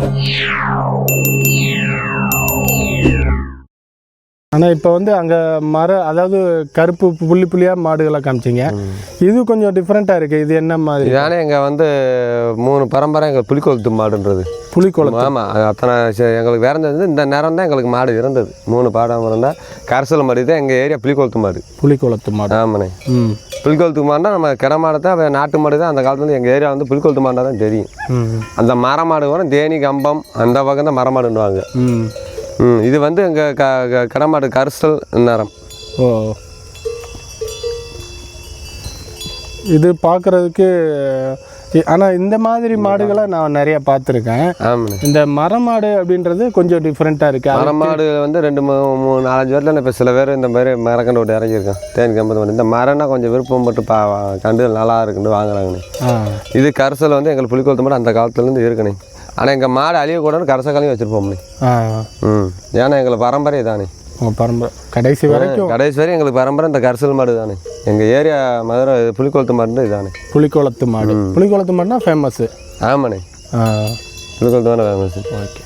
Yeah. ஆனால் இப்போ வந்து அங்கே மர அதாவது கருப்பு புள்ளி புள்ளியாக மாடுகளை காமிச்சிங்க. இது கொஞ்சம் டிஃப்ரெண்ட்டாக இருக்குது இது என்ன மாதிரி? இதானே எங்கள் வந்து மூணு பரம்பரை எங்கள் புலிக்கொளுத்து மாடுன்றது. புலிக்குளம் ஆமாம் அத்தனை எங்களுக்கு இறந்தது இந்த நேரம் தான் எங்களுக்கு மாடு இருந்தது. மூணு பாடம் இருந்தால் கரசல் மாடு தான் எங்கள் ஏரியா புலிக்கொளுத்து மாடு. புலிக்குளத்து மாடு. ஆமாண்ணே. ம். புலிக்கொளுத்து மாடுனா நம்ம கிட மாடு தான் நாட்டு மாடு தான். அந்த காலத்துல எங்கள் ஏரியா வந்து புலிக்கொளுத்து மாடு தான் தெரியும். அந்த மர மாடு கூட தேனி கம்பம் அந்த பக்கம் தான் மர மாடுன்னுவாங்க. ம் ம். இது வந்து எங்கள் க க- கிட மாடு கரிசல் நேரம் ஓ. இது பார்க்குறதுக்கு ஆனால் இந்த மாதிரி மாடுகளை நான் நிறைய பார்த்துருக்கேன். ஆமாண்ணே. இந்த மரமாடு அப்படின்றது கொஞ்சம் டிஃப்ரெண்ட்டாக இருக்குது மர மாடு வந்து ரெண்டு மூணு நாலஞ்சு பேர்ல இப்போ சில பேர் இந்த மாதிரி மரக்கண்டு விட்டு இறங்கியிருக்கேன். தேனி கம்பத்து மாடு இந்த மரம்னா கொஞ்சம் விருப்பம் பட்டு பா கண்டு நல்லா இருக்குன்னு வாங்குறாங்கண்ணே. இது கரிசல் வந்து எங்களுக்கு புலிக்கொளுத்து மாடு அந்த காலத்துலேருந்து இருக்குண்ணே. ஆனால் எங்கள் மாடு அழியக்கூடாதுன்னு கரசக்காலையும் வச்சுருப்போம்ண்ணே ஆ. ம். ஏன்னா எங்களுக்கு பரம்பரை தானே. உங்கள் பரம்பரை. கடைசி வரைக்கும்? கடைசி வரை எங்களுக்கு பரம்பரை இந்த கரிசல் மாடு தானே. எங்கள் ஏரியா மதுரை புலிக்கொளுத்து மாடு இதானே புலிக்குளத்து மாடு. புலிக்குளத்து மாடுனா ஃபேமஸ்ஸு ஆமாண்ணே. ஆ. புலிக்கொளுத்து மாடு ஃபேமஸ் ஓகே.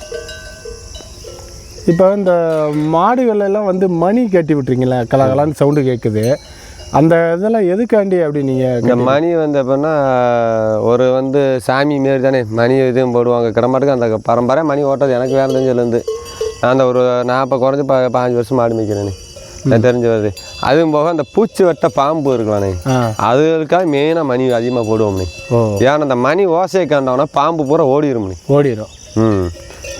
இப்போ இந்த மாடுகள் எல்லாம் வந்து மணி கட்டி விட்டுறீங்களா கலகலான்னு சவுண்டு கேட்குது அந்த இதெல்லாம் எதுக்காண்டி அப்படி நீங்கள் இந்த மணி வந்து எப்படின்னா ஒரு வந்து சாமி மாரி தானே மணி இதுவும் போடுவாங்க. கிடமாட்டுக்கு அந்த பரம்பரை மணி ஓட்டது எனக்கு வேறு தெரிஞ்சதுலேருந்து நான் அந்த ஒரு நாற்பது குறைஞ்சி ப பாஞ்சு வருஷம் மாடு மேய்க்கிறேனே. எனக்கு தெரிஞ்சு வருது. அதுவும் போக அந்த பூச்சி வெட்ட பாம்பு இருக்கலானே ஆ. அதுக்காக மெயினாக மணி அதிகமாக போடுவோம்னே. ஏன்னா அந்த மணி ஓசையை கண்டோன்னா பாம்பு பூரா ஓடிடும்னே ஓடிடும் ம்.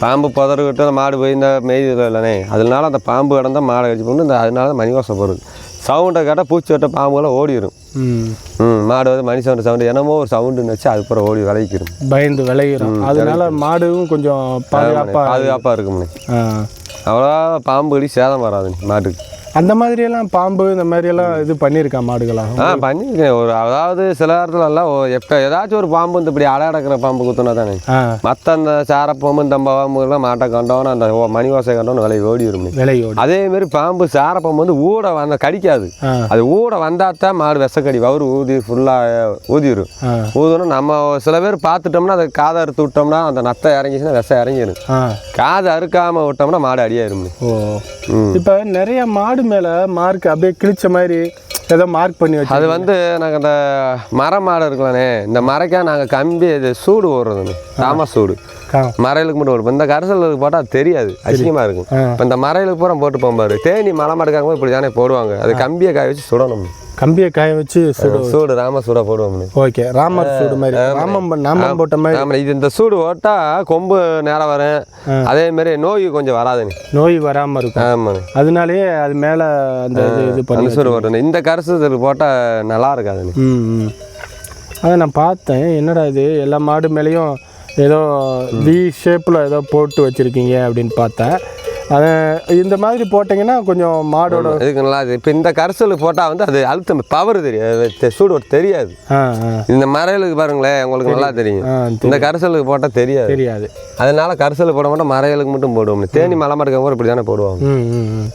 பாம்பு புதறிக்கிட்டு அந்த மாடு போய் இந்த மேய்தல் இல்லைனே. அதனால அந்த பாம்பு கிடந்தா மாடை கடிச்சு போட்டு இந்த அதனால தான் மணி ஓசை போடுது. சவுண்டை கேட்டால் பூச்சி வெட்ட பாம்புலாம் ஓடிடும் ம். மாடு வந்து மணி சவுண்டு சவுண்டு என்னமோ ஒரு சவுண்டுன்னு வச்சு அது பிறகு ஓடி விளைவிக்கிறோம் பயந்து விளையிடும் அதனால மாடும் கொஞ்சம் பாதுகாப்பாக பாதுகாப்பாக இருக்கும்னே ஆ. அவ்வளோவா பாம்பு கடி சேதம் வராதுண்ணே மாட்டுக்கு. அந்த மாதிரியெல்லாம் பாம்பு இந்த மாதிரியெல்லாம் இது பண்ணியிருக்கா மாடுகளா ஆ பண்ணியிருக்கேன். ஒரு அதாவது சில இடத்துல எல்லாம் ஓ- எப்போ ஏதாச்சும் ஒரு பாம்பு வந்து இப்படி அடை அடக்கிற பாம்பு குத்துனா தானே? மற்ற அந்த சாரப்பாம்பு இந்த பாம்புலாம் மாட்டை கண்டோன்னு அந்த மணி ஓசை கண்டோன்னு விலை ஓடி விலையோடு அதே மாதிரி பாம்பு சாரப்பாம்பு வந்து ஊட வந்த கடிக்காது. அது ஊட வந்தால் தான் மாடு விஷக்கடி வவுறு ஊதி ஃபுல்லாக ஊதிடும் ஊதணும் நம்ம சில பேர் பார்த்துட்டோம்னா அதை காதை அறுத்து விட்டோம்னா அந்த நத்தை இறங்கிச்சுன்னா விஷம் இறங்கிடும் காது அறுக்காமல் விட்டோம்னா மாடு அடியாயிரும்னே. ஓ. ம். இப்போ நிறைய மாடு மேலே மார்க் அப்படியே கிழிச்ச மாதிரி ஏதோ மார்க் பண்ணி வச்சு அது வந்து நாங்கள் அந்த மரம் மாடு இருக்கலானே இந்த மரக்கா நாங்கள் கம்பி இது சூடு ஓடுறதுன்னு தாம சூடு. மறையிலுக்கு மட்டும் ஓடும் இந்த கரிசலுக்கு போட்டால் தெரியாது அசிங்கமாக இருக்கும். இப்போ இந்த மறையிலுக்கு பூரா போட்டு போம்பாரு தேனி மலை மாடுக்காங்க போது இப்படி தானே போடுவாங்க. அது கம்பியை காய வச்சு சுடணும். கம்பியை காய வச்சு சுடு. சூடு ராம சூடா போடுவோம்னு. ஓகே ராமர் சூடு மாதிரி. ராமம் நாமம் போட்ட மாதிரி. ஆமாம் இது இந்த சூடு ஓட்டா கொம்பு நேரம் வரும். அதே மாதிரி நோய் கொஞ்சம் வராதுன்னு நோய் வராமல் இருக்கும். ஆமாண்ணே அதனாலேயே அது மேலே அந்த இது பண்ணி சூடு ஓட்டணும் இந்த கரிசலுக்கு போட்டால் நல்லா ம் அதை நான் பார்த்தேன். என்னடா இது? எல்லா மாடு மேலேயும் ஏதோ வி ஷேப்பில் ஏதோ போட்டு வச்சுருக்கீங்க அப்படின்னு பார்த்தேன் அதை இந்த மாதிரி போட்டிங்கன்னா கொஞ்சம் மாடோட இதுக்கு நல்லா இப்போ இந்த கரிசலுக்கு போட்டால் வந்து அது அழுத்தம் பவர் தெரியாது. சூடு ஓட்ட தெரியாது. இந்த மறையலுக்கு பாருங்களேன் உங்களுக்கு நல்லா தெரியும். இந்த கரிசலுக்கு போட்டால் தெரியாது. தெரியாது. அதனால கரிசல் போட மாட்டோம் மறையலுக்கு மட்டும் போடுவோம். தேனி மலை மாட்டுக்கு கூட இப்படி தானே போடுவாங்க. ம் ம் ம்.